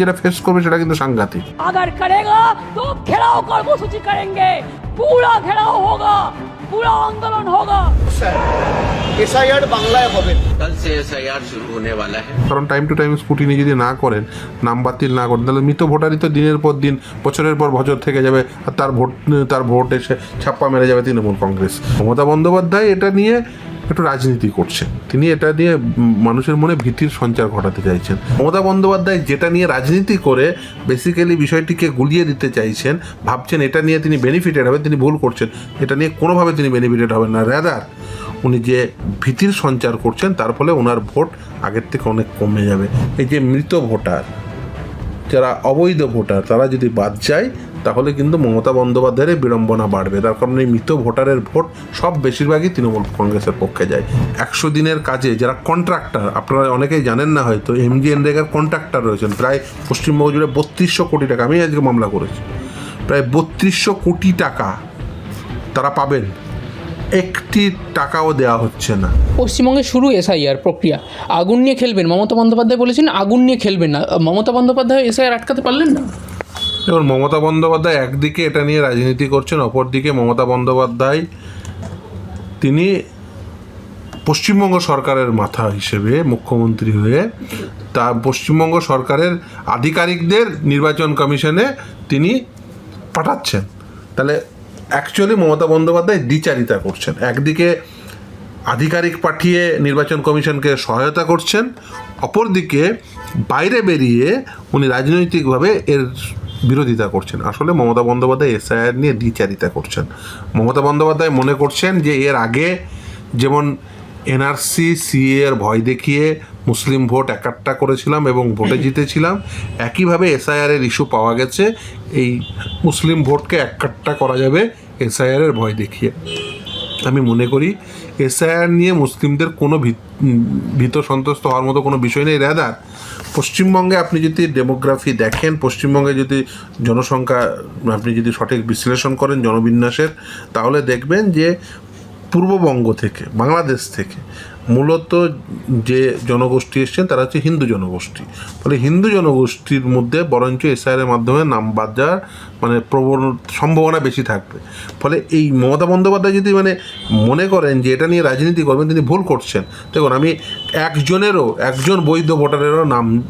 যেটা ফেস করবে সেটা কিন্তু সাংঘাতিক अगर करेगा तो घेराव कर्मसूची करेंगे पूरा घेराव होगा पूरा आंदोलन होगा এসআইআর বাংলায় হবে না। कल से एस शुरू होने वाला है কারণ টাইম টু টাইম স্কুটিনি যদি না করেন নাম বাতিল না করেন তাহলে মৃত ভোটারই তো দিনের পর দিন বছরের পর বছর থেকে যাবে আর তার ভোট তার ভোট এসে ছাপ্পা মেরে যাবে তৃণমূল কংগ্রেস মমতা বন্দ্যোপাধ্যায় এটা নিয়ে একটু রাজনীতি করছেন। তিনি এটা নিয়ে মানুষের মনে ভীতির সঞ্চার ঘটাতে চাইছেন। মমতা বন্দ্যোপাধ্যায় যেটা নিয়ে রাজনীতি করে বেসিক্যালি বিষয়টিকে গুলিয়ে দিতে চাইছেন, ভাবছেন এটা নিয়ে তিনি বেনিফিটেড হবেন, তিনি ভুল করছেন, এটা নিয়ে কোনোভাবে তিনি বেনিফিটেড হবেন না। র্যাদার উনি যে ভীতির সঞ্চার করছেন, তার ফলে ওনার ভোট আগের থেকে অনেক কমে যাবে। এই যে মৃত ভোটার, যারা অবৈধ ভোটার, তারা যদি বাদ যায় তাহলে কিন্তু মমতা বন্দ্যোপাধ্যায়ের বিড়ম্বনা বাড়বে। তার কারণে মৃত ভোটারের ভোট সব বেশিরভাগই তৃণমূল কংগ্রেসের পক্ষে যায়। একশো দিনের কাজে যারা কন্ট্রাক্টর আপনারা অনেকেই জানেন না হয়তো এমজি এনরেগার কন্ট্রাক্টর রয়েছেন, প্রায় পশ্চিমবঙ্গ জুড়ে বত্রিশশো কোটি টাকা, আমি আজকে মামলা করেছি। প্রায় বত্রিশশো কোটি টাকা তারা পাবেন। একটি টাকাও দেওয়া হচ্ছে না। পশ্চিমবঙ্গে শুরু এসআইআর প্রক্রিয়া। আগুন নিয়ে খেলবেন। মমতা বন্দ্যোপাধ্যায় বলেছেন, আগুন নিয়ে খেলবেন না। মমতা বন্দ্যোপাধ্যায় এসআইআর আটকাতে পারলেন না? দেখুন, মমতা বন্দ্যোপাধ্যায় একদিকে এটা নিয়ে রাজনীতি করছেন, অপরদিকে মমতা বন্দ্যোপাধ্যায় তিনি পশ্চিমবঙ্গ সরকারের মাথা হিসেবে মুখ্যমন্ত্রী হয়ে তা পশ্চিমবঙ্গ সরকারের আধিকারিকদের নির্বাচন কমিশনে তিনি পাঠাচ্ছেন। তাহলে অ্যাকচুয়ালি মমতা বন্দ্যোপাধ্যায় দ্বিচারিতা করছেন। একদিকে আধিকারিক পাঠিয়ে নির্বাচন কমিশনকে সহায়তা করছেন, অপরদিকে বাইরে বেরিয়ে উনি রাজনৈতিকভাবে এর বিরোধিতা করছেন। আসলে মমতা বন্দ্যোপাধ্যায় এসআইআর নিয়ে দ্বিচারিতা করছেন। মমতা বন্দ্যোপাধ্যায় মনে করছেন যে এর আগে যেমন এনআরসি সিএ এর ভয় দেখিয়ে মুসলিম ভোট একাট্টা করেছিলাম এবং ভোটে জিতেছিলাম একইভাবে এসআইআর এর ইস্যু পাওয়া গেছে। এই মুসলিম ভোটকে একাট্টা করা যাবে এসআইআর এর ভয় দেখিয়ে। আমি মনে করি এসআইআর নিয়ে মুসলিমদের কোনো ভীত- সন্তুষ্ট হওয়ার মতো কোনো বিষয় নেই। রেদার, পশ্চিমবঙ্গে আপনি যদি ডেমোগ্রাফি দেখেন, পশ্চিমবঙ্গে যদি জনসংখ্যা আপনি যদি সঠিক বিশ্লেষণ করেন জনবিন্যাসের, তাহলে দেখবেন যে পূর্ববঙ্গ থেকে, বাংলাদেশ থেকে মূলত যে জনগোষ্ঠী এসছেন, তারা হচ্ছে হিন্দু জনগোষ্ঠী। ফলে হিন্দু জনগোষ্ঠীর মধ্যে বরঞ্চ এসআইআর মাধ্যমে নাম বাদ যাওয়ার মানে প্রবণ সম্ভাবনা বেশি থাকবে। ফলে এই মমতা বন্দ্যোপাধ্যায় যদি মানে মনে করেন যে এটা নিয়ে রাজনীতি করবেন, তিনি ভুল করছেন। দেখুন, আমি একজনেরও, একজন বৈধ ভোটারেরও নাম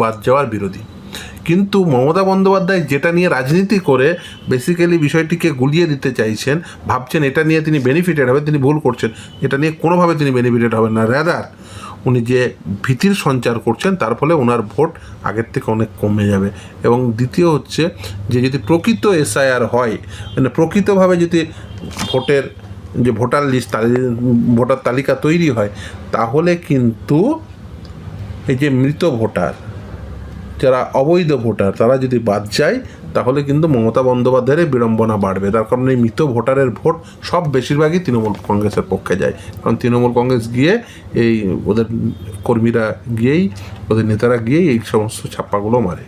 বাদ যাওয়ার বিরোধী। কিন্তু মমতা বন্দ্যোপাধ্যায় যেটা নিয়ে রাজনীতি করে বেসিক্যালি বিষয়টিকে গুলিয়ে দিতে চাইছেন, ভাবছেন এটা নিয়ে তিনি বেনিফিটেড হবেন তিনি ভুল করছেন, এটা নিয়ে কোনোভাবে তিনি বেনিফিটেড হবেন না। র্যাদার উনি যে ভীতির সঞ্চার করছেন, তার ফলে ওনার ভোট আগের থেকে অনেক কমে যাবে। এবং দ্বিতীয় হচ্ছে যে যদি প্রকৃত এসআইআর হয় মানে প্রকৃতভাবে যদি ভোটের যে ভোটার লিস্ট ভোটার তালিকা তৈরি হয়, তাহলে কিন্তু এই যে মৃত ভোটার যারা অবৈধ ভোটার, তারা যদি বাদ যায়, তাহলে কিন্তু মমতা বন্দ্যোপাধ্যায়ের বিড়ম্বনা বাড়বে। তার কারণে এই মৃত ভোটারের ভোট সব বেশিরভাগই তৃণমূল কংগ্রেসের পক্ষে যায়। কারণ তৃণমূল কংগ্রেস গিয়ে এই ওদের কর্মীরা গিয়েই, ওদের নেতারা গিয়েই এই সমস্ত ছাপ্পাগুলো মারে।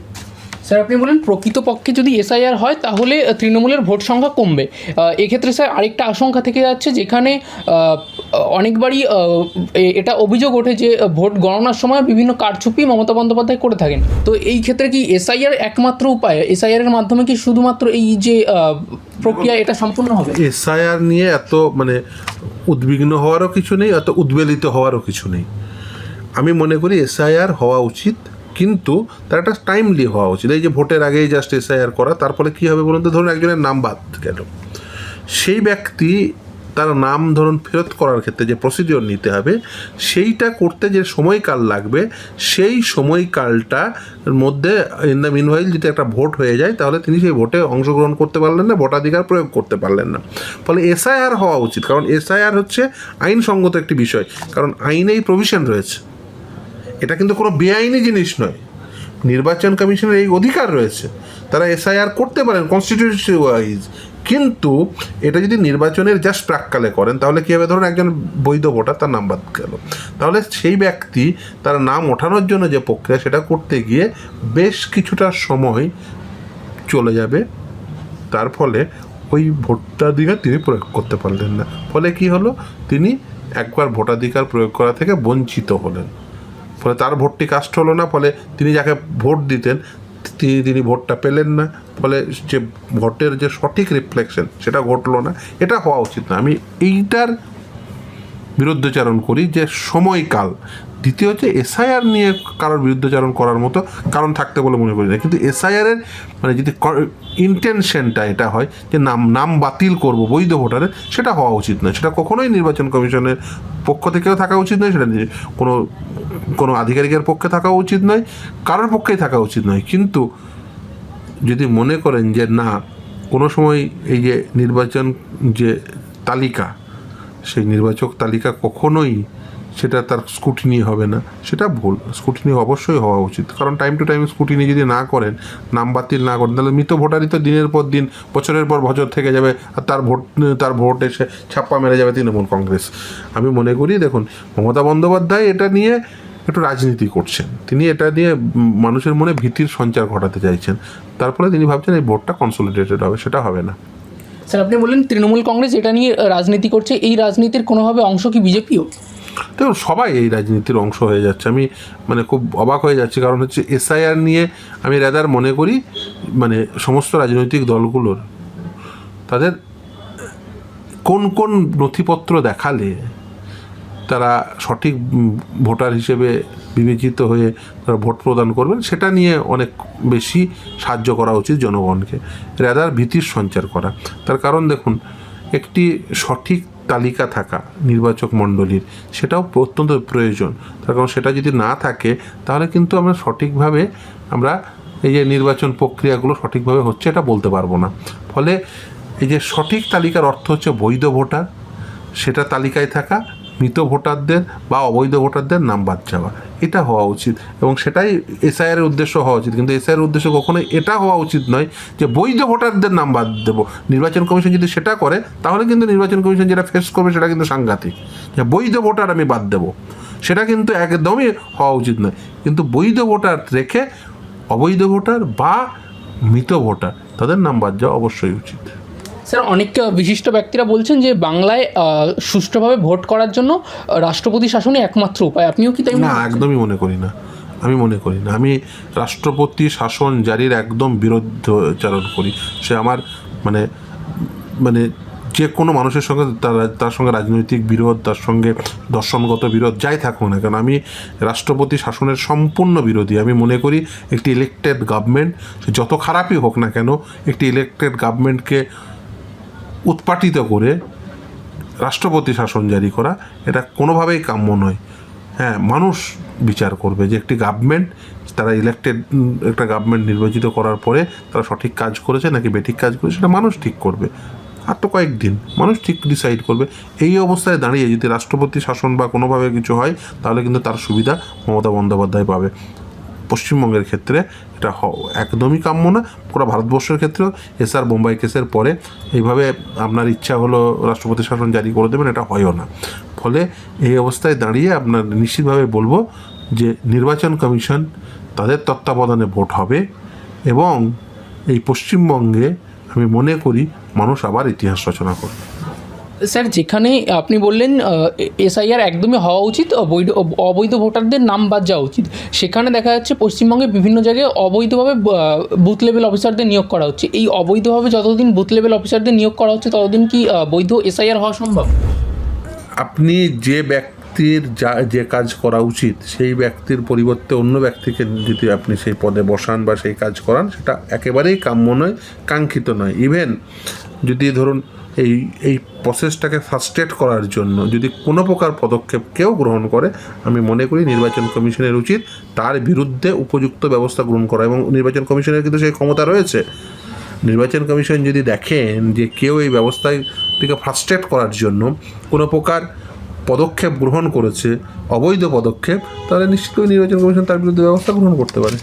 স্যার, আপনি বলেন প্রকৃতপক্ষে যদি এসআইআর হয়, তাহলে তৃণমূলের ভোট সংখ্যা কমবে। এক্ষেত্রে, স্যার, আরেকটা আশঙ্কা থেকে যাচ্ছে যেখানে অনেকবারই এটা অভিযোগ ওঠে যে ভোট গণনার সময় বিভিন্ন কারচুপি মমতা বন্দ্যোপাধ্যায় করে থাকেন। তো এই ক্ষেত্রে কি এসআইআর একমাত্র উপায়? এসআইআর এর মাধ্যমে কি শুধুমাত্র এই যে প্রক্রিয়া এটা সম্পূর্ণ হবে? এসআইআর নিয়ে এত মানে উদ্বিগ্ন হওয়ারও কিছু নেই, এত উদ্বেলিত হওয়ারও কিছু নেই। আমি মনে করি এসআইআর হওয়া উচিত, কিন্তু তার একটা টাইমলি হওয়া উচিত। এই যে ভোটের আগেই জাস্ট এসআইআর করা তারপরে কী হবে বলুন তো? ধরুন একজনের নাম বাদ গেল। সেই ব্যক্তি তার নাম ধরুন ফেরত করার ক্ষেত্রে যে প্রসিডিওর নিতে হবে, সেইটা করতে যে সময়কাল লাগবে, সেই সময়কালটার মধ্যে ইন দ্য মিনভাইল যদি একটা ভোট হয়ে যায়, তাহলে তিনি সেই ভোটে অংশগ্রহণ করতে পারলেন না, ভোটাধিকার প্রয়োগ করতে পারলেন না। ফলে এসআইআর হওয়া উচিত, কারণ এসআইআর হচ্ছে আইনসঙ্গত একটি বিষয়, কারণ আইনেই প্রভিশন রয়েছে। এটা কিন্তু কোনো বেআইনি জিনিস নয়। নির্বাচন কমিশনের এই অধিকার রয়েছে। তারা এসআইআর করতে পারেন কনস্টিটিউশন ওয়াইজ কিন্তু এটা যদি নির্বাচনের জাস্ট প্রাককালে করেন, তাহলে কী হবে? ধরুন একজন বৈধ ভোটার, তার নাম বাদ গেল। তাহলে সেই ব্যক্তি তার নাম ওঠানোর জন্য যে প্রক্রিয়া, সেটা করতে গিয়ে বেশ কিছুটা সময় চলে যাবে। তার ফলে ওই ভোটাধিকার তিনি প্রয়োগ করতে পারলেন না। ফলে কি হলো? তিনি একবার ভোটাধিকার প্রয়োগ করা থেকে বঞ্চিত হলেন। ফলে তার ভোটটি কাস্ট হলো না, ফলে তিনি যাকে ভোট দিতেন তিনি তিনি ভোটটা পেলেন না। ফলে যে ভোটের যে সঠিক রিফ্লেকশন সেটা ঘটলো না, এটা হওয়া উচিত না। আমি এইটার বিরুদ্ধচারণ করি যে সময়কাল। দ্বিতীয় হচ্ছে এসআইআর নিয়ে কারোর বিরুদ্ধচারণ করার মতো কারণ থাকতে বলে মনে করি না। কিন্তু এসআইআরের মানে যদি ইন্টেনশনটা এটা হয় যে নাম নাম বাতিল করব বৈধ ভোটারের সেটা হওয়া উচিত নয়। সেটা কখনোই নির্বাচন কমিশনের পক্ষ থেকেও থাকা উচিত নয়, সেটা কোনো কোনো আধিকারিকের পক্ষে থাকা উচিত নয়, কারোর পক্ষেই থাকা উচিত নয়। কিন্তু যদি মনে করেন যে না, কোনো সময় এই যে নির্বাচন যে তালিকা, সেই নির্বাচক তালিকা কখনোই সেটা তার স্কুটিনি হবে না। সেটা ভুল। স্কুটিনি অবশ্যই হওয়া উচিত। কারণ টাইম টু টাইম স্কুটিনি যদি না করেন, নাম বাতিল না করেন, তাহলে মৃত ভোটারই তো দিনের পর দিন, বছরের পর বছর থেকে যাবে আর তার ভোট তার ভোট এসে ছাপ্পা মেরে যাবে তৃণমূল কংগ্রেস। আমি মনে করি, দেখুন, মমতা বন্দ্যোপাধ্যায় এটা নিয়ে একটু রাজনীতি করছেন। তিনি এটা নিয়ে মানুষের মনে ভীতির সঞ্চার ঘটাতে চাইছেন। তারপরে তিনি ভাবছেন এই ভোটটা কনসোলিডেটেড হবে সেটা হবে না। স্যার আপনি বললেন তৃণমূল কংগ্রেস এটা নিয়ে রাজনীতি করছে। এই রাজনীতির কোনোভাবে অংশ কি বিজেপিও? দেখুন সবাই এই রাজনীতির অংশ হয়ে যাচ্ছে। আমি মানে খুব অবাক হয়ে যাচ্ছি। কারণ হচ্ছে এসআইআর নিয়ে আমি রেদার মনে করি মানে সমস্ত রাজনৈতিক দলগুলোর তাদের কোন কোন নথিপত্র দেখালে তারা সঠিক ভোটার হিসেবে বিবেচিত হয়ে তারা ভোট প্রদান করবেন, সেটা নিয়ে অনেক বেশি সাহায্য করা উচিত জনগণকে রেদার ভীতির সঞ্চার করা। তার কারণ দেখুন, একটি সঠিক তালিকা থাকা নির্বাচক মণ্ডলীর, সেটাও অত্যন্ত প্রয়োজন। তার কারণ সেটা যদি না থাকে, তাহলে কিন্তু আমরা সঠিকভাবে, আমরা এই যে নির্বাচন প্রক্রিয়াগুলো সঠিকভাবে হচ্ছে এটা বলতে পারব না। ফলে এই যে সঠিক তালিকার অর্থ হচ্ছে বৈধ ভোটার, সেটা তালিকায় থাকা মৃত ভোটারদের বা অবৈধ ভোটারদের নাম বাদ যাওয়া। এটা হওয়া উচিত এবং সেটাই এসআইআর উদ্দেশ্য হওয়া উচিত। কিন্তু এসআইআর উদ্দেশ্য কখনোই এটা হওয়া উচিত নয় যে বৈধ ভোটারদের নাম বাদ দেবো। নির্বাচন কমিশন যদি সেটা করে, তাহলে কিন্তু নির্বাচন কমিশন যেটা ফেস করবে সেটা কিন্তু সাংঘাতিক। যে বৈধ ভোটার আমি বাদ দেবো, সেটা কিন্তু একদমই হওয়া উচিত নয়। কিন্তু বৈধ ভোটার রেখে অবৈধ ভোটার বা মৃত ভোটার, তাদের নাম বাদ যাওয়া অবশ্যই উচিত। স্যার অনেক বিশিষ্ট ব্যক্তিরা বলছেন যে বাংলায় সুষ্ঠুভাবে ভোট করার জন্য রাষ্ট্রপতি শাসনই একমাত্র উপায়। আপনিও কি তাই না একদমই মনে করি না। আমি মনে করি না। আমি রাষ্ট্রপতি শাসন জারির একদম বিরুদ্ধচারণ করি। সে আমার মানে মানে যে কোনো মানুষের সঙ্গে তার তার সঙ্গে রাজনৈতিক বিরোধ তার সঙ্গে দর্শনগত বিরোধ যাই থাকুক না কেন আমি রাষ্ট্রপতি শাসনের সম্পূর্ণ বিরোধী। আমি মনে করি একটি ইলেকটেড গভর্নমেন্ট যত খারাপই হোক না কেন একটি ইলেকটেড গভর্নমেন্টকে উৎপাটিত করে রাষ্ট্রপতি শাসন জারি করা, এটা কোনোভাবেই কাম্য নয়। হ্যাঁ মানুষ বিচার করবে যে একটি গভর্নমেন্ট তারা ইলেকটেড একটা গভর্নমেন্ট নির্বাচিত করার পরে তারা সঠিক কাজ করেছে নাকি বেঠিক কাজ করেছে, সেটা মানুষ ঠিক করবে। আর তো কয়েকদিন, মানুষ ঠিক ডিসাইড করবে। এই অবস্থায় দাঁড়িয়ে যদি রাষ্ট্রপতি শাসন বা কোনোভাবে কিছু হয়, তাহলে কিন্তু তার সুবিধা মমতা বন্দ্যোপাধ্যায় পাবে। পশ্চিমবঙ্গের ক্ষেত্রে এটা একদমই কাম্য না। পুরো ভারতবর্ষের ক্ষেত্রেও এসআর বোম্বাই কেসের পরে এইভাবে আপনার ইচ্ছা হলো রাষ্ট্রপতি শাসন জারি করে দেবেন, এটা হয়ও না। ফলে এই অবস্থায় দাঁড়িয়ে আপনার নিশ্চিতভাবে বলব যে নির্বাচন কমিশন তাদের তত্ত্বাবধানে ভোট হবে এবং এই পশ্চিমবঙ্গে আমি মনে করি মানুষ আবার ইতিহাস রচনা করবে। স্যার, যেখানে আপনি বললেন এসআইআর একদমই হওয়া উচিত, অবৈধ অবৈধ ভোটারদের নাম বাদ যাওয়া উচিত। সেখানে দেখা যাচ্ছে পশ্চিমবঙ্গে বিভিন্ন জায়গায় অবৈধভাবে বুথ লেভেল অফিসারদের নিয়োগ করা হচ্ছে। এই অবৈধভাবে যতদিন বুথ লেভেল অফিসারদের নিয়োগ করা হচ্ছে, ততদিন কি বৈধ এসআইআর হওয়া সম্ভব? আপনি যে ব্যক্তির যা, যে কাজ করা উচিত, সেই ব্যক্তির পরিবর্তে অন্য ব্যক্তিকে যদি আপনি সেই পদে বসান বা সেই কাজ করান, সেটা একেবারেই কাম্য নয়, কাঙ্ক্ষিত নয়। ইভেন যদি ধরুন এই এই প্রসেসটাকে ফাস্টেট করার জন্য যদি কোনো প্রকার পদক্ষেপ কেউ গ্রহণ করে, আমি মনে করি নির্বাচন কমিশনের উচিত তার বিরুদ্ধে উপযুক্ত ব্যবস্থা গ্রহণ করা এবং নির্বাচন কমিশনের কিন্তু সেই ক্ষমতা রয়েছে। নির্বাচন কমিশন যদি দেখেন যে কেউ এই ব্যবস্থাটিকে ফ্রাস্ট্রেট করার জন্য কোনো প্রকার পদক্ষেপ গ্রহণ করেছে, অবৈধ পদক্ষেপ, তাহলে নিশ্চিতভাবে নির্বাচন কমিশন তার বিরুদ্ধে ব্যবস্থা গ্রহণ করতে পারে।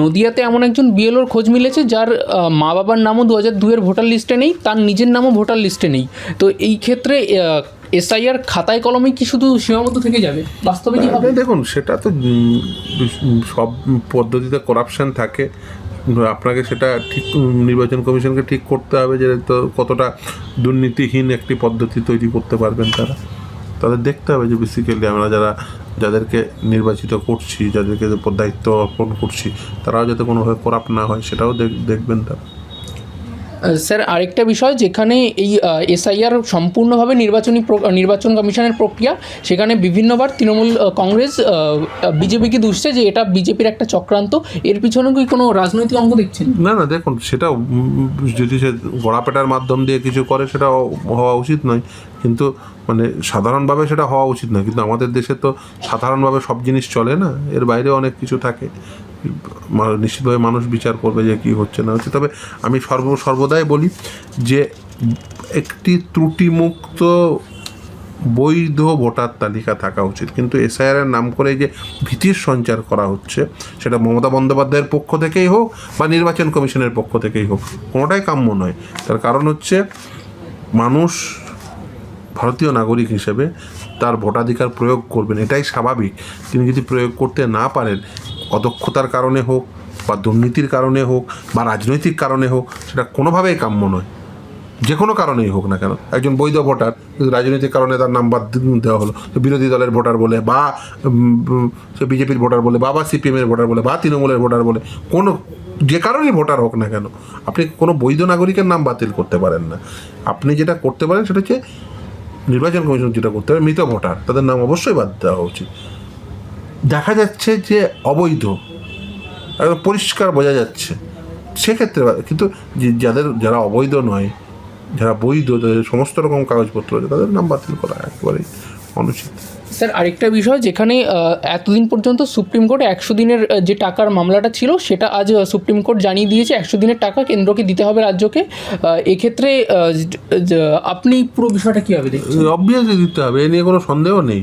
নদিয়াতে এমন একজন বিএলওর খোঁজ মিলেছে যার মা বাবার নামও দু হাজার দুয়ের ভোটার লিস্টে নেই, তার নিজের নামও ভোটার লিস্টে নেই। তো এই ক্ষেত্রে এসআইআর খাতায় কলমে কি শুধু সীমাবদ্ধ থেকে যাবে? বাস্তবে কি হবে? দেখুন, সেটা তো সব পদ্ধতিতে করাপশন থাকে। আপনাকে সেটা ঠিক, নির্বাচন কমিশনকে ঠিক করতে হবে যে তো কতটা দুর্নীতিহীন একটি পদ্ধতি তৈরি করতে পারবেন তারা। তাদের দেখতে হবে যে বেসিক্যালি আমরা যারা যাদেরকে নির্বাচিত করছি, যাদেরকে দায়িত্ব অর্পণ করছি, তারাও যাতে কোনোভাবে করাপ না হয়, সেটাও দেখ- দেখবেন তারা। স্যার, আরেকটা বিষয়, যেখানে এই এসআইআর সম্পূর্ণভাবে নির্বাচনী নির্বাচন কমিশনের প্রক্রিয়া, সেখানে বিভিন্নবার তৃণমূল কংগ্রেস বিজেপিকে দুষছে যে এটা বিজেপির একটা চক্রান্ত। এর পিছনে কি কোনো রাজনৈতিক অঙ্গ দেখছেন? না না, দেখুন, সেটা যদি সে গড়াপেটার মাধ্যম দিয়ে কিছু করে, সেটা হওয়া উচিত নয়। কিন্তু মানে সাধারণভাবে সেটা হওয়া উচিত নয়। কিন্তু আমাদের দেশে তো সাধারণভাবে সব জিনিস চলে না। এর বাইরে অনেক কিছু থাকে। নিশ্চিতভাবে মানুষ বিচার করবে যে কি হচ্ছে, না হচ্ছে। তবে আমি সর্ব, সর্বদাই বলি যে একটি ত্রুটিমুক্ত বৈধ ভোটার তালিকা থাকা উচিত। কিন্তু এসআইআর এর নাম করে যে ভীতির সঞ্চার করা হচ্ছে, সেটা মমতা বন্দ্যোপাধ্যায়ের পক্ষ থেকেই হোক বা নির্বাচন কমিশনের পক্ষ থেকেই হোক, কোনোটাই কাম্য নয়। তার কারণ হচ্ছে মানুষ ভারতীয় নাগরিক হিসেবে তার ভোটাধিকার প্রয়োগ করবেন, এটাই স্বাভাবিক। তিনি যদি প্রয়োগ করতে না পারেন অদক্ষতার কারণে হোক বা দুর্নীতির কারণে হোক বা রাজনৈতিক কারণে হোক, সেটা কোনোভাবেই কাম্য নয়। যে কোনো কারণেই হোক না কেন। একজন বৈধ ভোটার রাজনৈতিক কারণে তার নাম বাদ দেওয়া হলো বিরোধী দলের ভোটার বলে বা সে বিজেপির ভোটার বলে বা বা সিপিএমের ভোটার বলে বা, তৃণমূলের ভোটার বলে, কোনো, যে কারণেই ভোটার হোক না কেন, আপনি কোনো বৈধ নাগরিকের নাম বাতিল করতে পারেন না। আপনি যেটা করতে পারেন সেটা হচ্ছে নির্বাচন কমিশন যেটা করতে হবে মৃত ভোটার, তাদের নাম অবশ্যই বাদ দেওয়া উচিত। দেখা যাচ্ছে যে অবৈধ একদম পরিষ্কার বোঝা যাচ্ছে। সেক্ষেত্রে কিন্তু যাদের যারা অবৈধ নয় যারা বৈধ যাদের সমস্ত রকম কাগজপত্র আছে তাদের নাম বাতিল করা একেবারেই অনুচিত। স্যার আরেকটা বিষয় যেখানে এতদিন পর্যন্ত সুপ্রিম কোর্ট একশো দিনের যে টাকার মামলাটা ছিল সেটা আজ সুপ্রিম কোর্ট জানিয়ে দিয়েছে একশো দিনের টাকা কেন্দ্রকে দিতে হবে রাজ্যকে। এক্ষেত্রে আপনি পুরো বিষয়টা কীভাবে দেখছেন? অবভিয়াসলি দিতে হবে এ নিয়ে কোনো সন্দেহ নেই।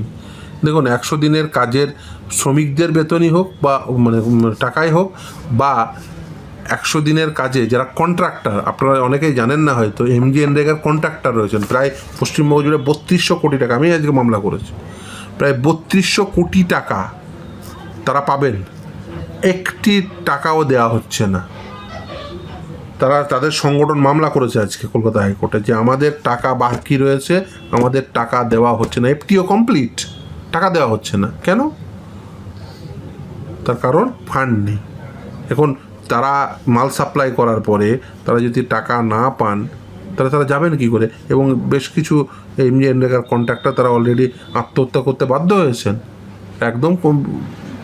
দেখুন, একশো দিনের কাজের শ্রমিকদের বেতনই হোক বা মানে টাকাই হোক, বা একশো দিনের কাজে যারা কন্ট্রাক্টর আপনারা অনেকেই জানেন না হয়তো এম এমজি এনরেগার কন্ট্রাক্টর রয়েছেন, প্রায় পশ্চিমবঙ্গ জুড়ে বত্রিশশো কোটি টাকা, আমি আজকে মামলা করেছি, প্রায় বত্রিশশো কোটি টাকা তারা পাবেন, একটি টাকাও দেওয়া হচ্ছে না। তারা তাদের সংগঠন মামলা করেছে আজকে কলকাতা হাইকোর্টে, যে আমাদের টাকা বাকি রয়েছে, আমাদের টাকা দেওয়া হচ্ছে না এফটিও কমপ্লিট টাকা দেওয়া হচ্ছে না। কেন? তার কারণ ফান্ড নেই। এখন তারা মাল সাপ্লাই করার পরে তারা যদি টাকা না পান, তাহলে তারা যাবেন কি করে? এবং বেশ কিছু এমনি এনরেগার কন্ট্রাক্টর তারা অলরেডি আত্মহত্যা করতে বাধ্য হয়েছেন। একদম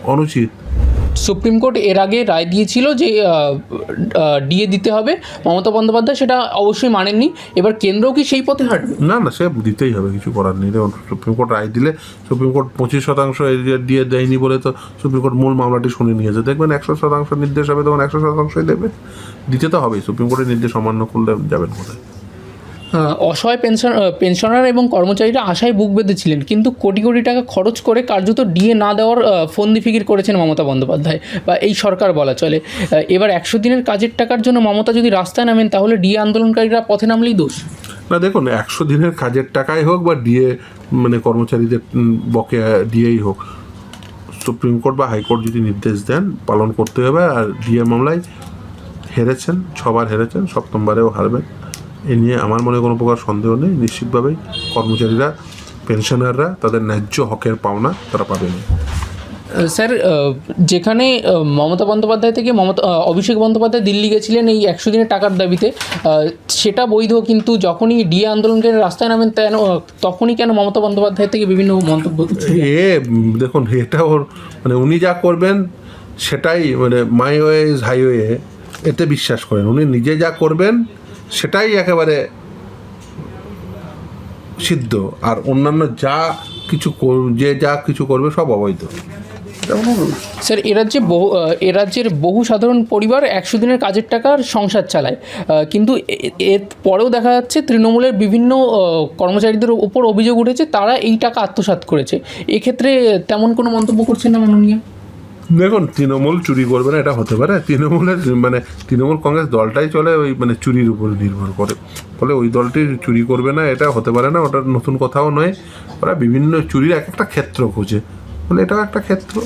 অনুচিত। সুপ্রিম কোর্ট এর আগে রায় দিয়েছিল যে ডিএ দিতে হবে। মমতা বন্দ্যোপাধ্যায় সেটা অবশ্যই মানেননি। এবার কেন্দ্রও কি সেই পথে হাঁটবে? না না, সে দিতেই হবে, কিছু করার নেই। দেখুন, সুপ্রিম কোর্ট রায় দিলে সুপ্রিম কোর্ট পঁচিশ শতাংশ দিয়ে দেয়নি বলে তো সুপ্রিম কোর্ট মূল মামলাটি শুনে নিয়েছে। দেখবেন একশো শতাংশ নির্দেশ হবে, তখন একশো শতাংশই দেবে। দিতে তো হবেই, সুপ্রিম কোর্টের নির্দেশ অমান্য করলে যাবেন কোথায়? অসহায় পেনশন পেনশনার এবং কর্মচারীরা আশায় বুক বেঁধেছিলেন। কিন্তু কোটি কোটি টাকা খরচ করে কার্যত ডিএ না দেওয়ার ফন্দি ফিকির করেছেন মমতা বন্দ্যোপাধ্যায় বা এই সরকার বলা চলে। এবার একশো দিনের কাজের টাকার জন্য মমতা যদি রাস্তায় নামেন, তাহলে ডিএ আন্দোলনকারীরা পথে নামলেই দোষ। না, দেখুন, একশো দিনের কাজের টাকাই হোক বা ডিএ মানে কর্মচারীদের বকেয়া ডিএই হোক। সুপ্রিম কোর্ট বা হাইকোর্ট যদি নির্দেশ দেন, পালন করতে হবে আর ডিএ মামলায় হেরেছেন, ছবার হেরেছেন, সপ্তমবারেও হারবেন। এ নিয়ে আমার মনে কোনো প্রকার সন্দেহ নেই। নিশ্চিতভাবেই কর্মচারীরা পেনশনাররা তাদের ন্যায্য হকের পাওনা তারা পাবেন। স্যার যেখানে মমতা বন্দ্যোপাধ্যায় থেকে মমতা অভিষেক বন্দ্যোপাধ্যায় দিল্লি গেছিলেন এই একশো দিনের টাকার দাবিতে সেটা বৈধ কিন্তু যখনই ডিএ আন্দোলনকারী রাস্তায় নামেন তেন তখনই কেন মমতা বন্দ্যোপাধ্যায় থেকে বিভিন্ন মন্তব্য এ দেখুন এটা ওর মানে উনি যা করবেন সেটাই মানে মাই ওয়ে হাইওয়ে এতে বিশ্বাস করেন। উনি নিজে যা করবেন সেটাই একেবারে সিদ্ধ। আর অন্যান্য যা কিছু যে যা কিছু করবে সব অবৈধ। স্যার, এ রাজ্যে বহু, এ রাজ্যের বহু সাধারণ পরিবার একশো দিনের কাজের টাকার সংসার চালায়। কিন্তু এর পরেও দেখা যাচ্ছে তৃণমূলের বিভিন্ন কর্মচারীদের উপর অভিযোগ উঠেছে, তারা এই টাকা আত্মসাৎ করেছে। এক্ষেত্রে তেমন কোনো মন্তব্য করছেন না মাননীয়? দেখুন, তৃণমূল চুরি করবে না, এটা হতে পারে। তৃণমূলের মানে তৃণমূল কংগ্রেস দলটাই চলে ওই মানে চুরির উপর নির্ভর করে। ফলে ওই দলটি চুরি করবে না, এটা হতে পারে না, ওটা নতুন কথাও নয়। ওরা বিভিন্ন চুরির এক একটা ক্ষেত্র খোঁজে। ফলে এটাও একটা ক্ষেত্র।